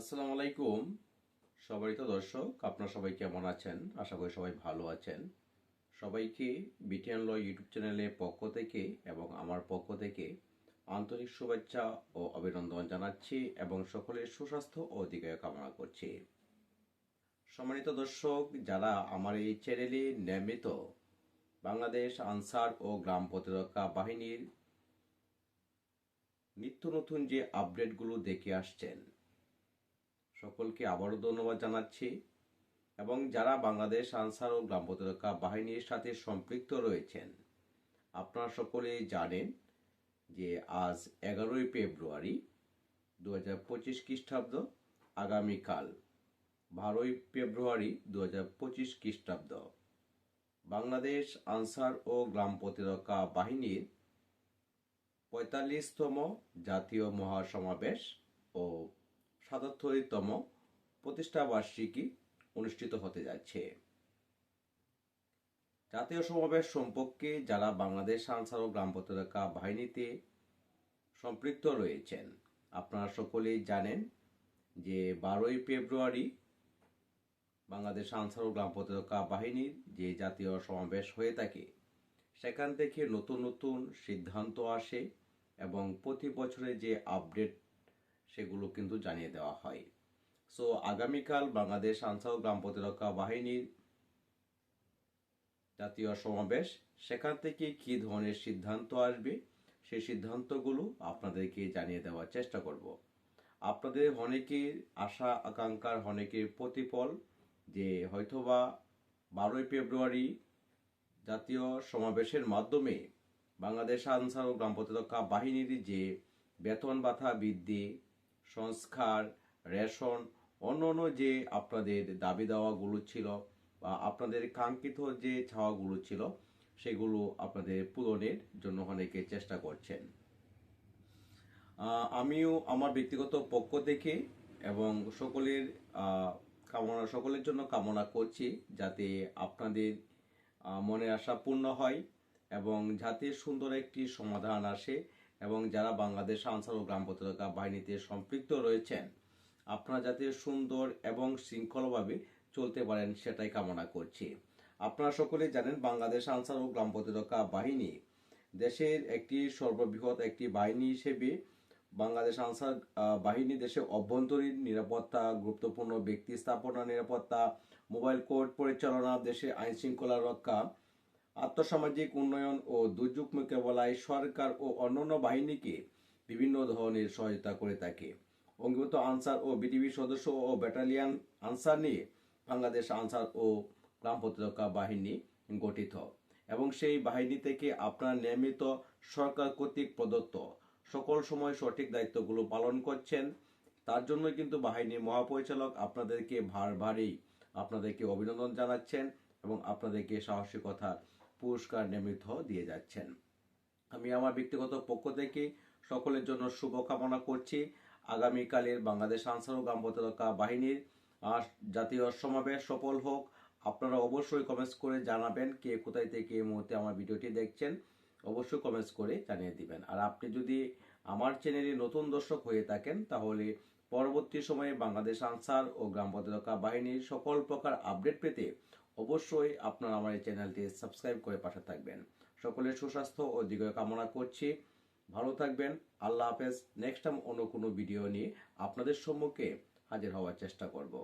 আসসালামু আলাইকুম। সবাই তো দর্শক, আপনারা সবাই কেমন আছেন? আশা করি সবাই ভালো আছেন। সবাইকে বিটিএন ল ইউটিউব চ্যানেলের পক্ষ থেকে এবং আমার পক্ষ থেকে আন্তরিক শুভেচ্ছা ও অভিনন্দন জানাচ্ছি এবং সকলের সুস্বাস্থ্য ও দীর্ঘায়ু কামনা করছি। সম্মানিত দর্শক, যারা আমার এই চ্যানেলে নিয়মিত বাংলাদেশ আনসার ও গ্রাম প্রতিরক্ষা বাহিনীর নিত্য নতুন যে আপডেটগুলো দেখে আসছেন সকলকে আবারও ধন্যবাদ জানাচ্ছি। এবং যারা বাংলাদেশ আনসার ও গ্রাম প্রতিরক্ষা বাহিনীর সাথে সম্পৃক্ত রয়েছেন, আপনারা সকলেই জানেন যে আজ এগারোই ফেব্রুয়ারি দু হাজার পঁচিশ খ্রিস্টাব্দ, আগামীকাল বারোই ফেব্রুয়ারি দু হাজার পঁচিশ খ্রিস্টাব্দ। বাংলাদেশ আনসার ও গ্রাম প্রতিরক্ষা বাহিনীর পঁয়তাল্লিশতম জাতীয় মহাসমাবেশ ও সাতাত্তরতম প্রতিষ্ঠাবার্ষিকী অনুষ্ঠিত হতে যাচ্ছে। জাতীয় সমাবেশ সম্পর্কে যারা বাংলাদেশ আনসার ও গ্রাম প্রতিরক্ষা বাহিনীতে সম্পৃক্ত রয়েছেন, আপনারা সকলেই জানেন যে বারোই ফেব্রুয়ারি বাংলাদেশ আনসার ও গ্রাম প্রতিরক্ষা বাহিনীর যে জাতীয় সমাবেশ হয়ে থাকে, সেখান থেকে নতুন নতুন সিদ্ধান্ত আসে এবং প্রতি বছরে যে আপডেট সেগুলো কিন্তু জানিয়ে দেওয়া হয়। সো আগামীকাল বাংলাদেশ আনসার গ্রাম প্রতিরক্ষা বাহিনীর জাতীয় সমাবেশ। সেখান থেকে কি ধরনের সিদ্ধান্ত আসবে? সেই সিদ্ধান্তগুলো আপনাদেরকে জানিয়ে দেওয়ার চেষ্টা করব। আপনাদের অনেকের আশা, আকাঙ্ক্ষার অনেকের প্রতিফল যে হয়তোবা বারোই ফেব্রুয়ারি জাতীয় সমাবেশের মাধ্যমে বাংলাদেশ আনসার ও গ্রাম প্রতিরক্ষা বাহিনীর যে বেতন ভাতা বৃদ্ধি সংস্কার, রেশন, অন্য অন্য যে আপনাদের দাবি দাওয়াগুলো ছিল বা আপনাদের কাঙ্ক্ষিত যে ছাওয়াগুলো ছিল, সেগুলো আপনাদের পূরণের জন্য অনেকে চেষ্টা করছেন। আমিও আমার ব্যক্তিগত পক্ষ থেকে এবং সকলের কামনা, সকলের জন্য কামনা করছি যাতে আপনাদের মনে আশা পূর্ণ হয় এবং যাতে সুন্দর একটি সমাধান আসে। এবং যারা বাংলাদেশ আনসার ও গ্রাম প্রতিরক্ষা বাহিনীতে সম্পৃক্ত রয়েছেন, আপনারা যাতে সুন্দর এবং শৃঙ্খলভাবে চলতে পারেন সেটাই কামনা করছি। আপনারা সকলে জানেন, বাংলাদেশ আনসার ও গ্রাম প্রতিরক্ষা বাহিনী দেশের একটি সর্ববৃহৎ একটি বাহিনী হিসেবে বাংলাদেশ আনসার বাহিনী দেশের অভ্যন্তরীণ নিরাপত্তা, গুরুত্বপূর্ণ ব্যক্তি স্থাপনা, নিরাপত্তা, মোবাইল কোর্ট পরিচালনা দেশের আইন শৃঙ্খলা রক্ষা আর্থসামাজিক উন্নয়ন ও দুর্যোগ মোকাবেলায় সরকার ও অন্যান্য বাহিনীকে বিভিন্ন ধরনের সহায়তা করে থাকে। অঙ্গীভূত আনসার ও বিডিবি সদস্য ও ব্যাটালিয়ান আনসার নিয়ে বাংলাদেশ আনসার ও গ্রাম প্রতিরক্ষা বাহিনী গঠিত এবং সেই বাহিনী থেকে আপনার নিয়মিত সরকার কর্তৃক প্রদত্ত সকল সময় সঠিক দায়িত্বগুলো পালন করছেন। তার জন্য কিন্তু বাহিনীর মহাপরিচালক আপনাদেরকে ভার ভারী আপনাদেরকে অভিনন্দন জানাচ্ছেন এবং আপনাদেরকে সাহসিকতার পুরস্কার নিয়মিত দিয়ে যাচ্ছেন। আমি আমার ব্যক্তিগত পক্ষ থেকে সকলের জন্য শুভকামনা করছি। আগামীকালের বাংলাদেশ আনসার ও গ্রাম প্রতিরক্ষা বাহিনীর জাতীয় সমাবেশ সফল হোক। আপনারা অবশ্যই কমেন্টস করে জানাবেন কে কোথায় থেকে এই মুহূর্তে আমার ভিডিওটি দেখছেন। অবশ্যই কমেন্টস করে জানিয়ে দিবেন। আর আপনি যদি আমার চ্যানেলে নতুন দর্শক হয়ে থাকেন, তাহলে পরবর্তী সময়ে বাংলাদেশ আনসার ও গ্রাম প্রতিরক্ষা বাহিনীর সকল প্রকার আপডেট পেতে অবশ্যই আপনারা আমার এই চ্যানেলটি সাবস্ক্রাইব করে পাশে থাকবেন। সকলের সুস্বাস্থ্য ও দীর্ঘ কামনা করছি। ভালো থাকবেন। আল্লাহ হাফেজ। নেক্সট টাইম অন্য কোনো ভিডিও নিয়ে আপনাদের সম্মুখে হাজির হওয়ার চেষ্টা করব।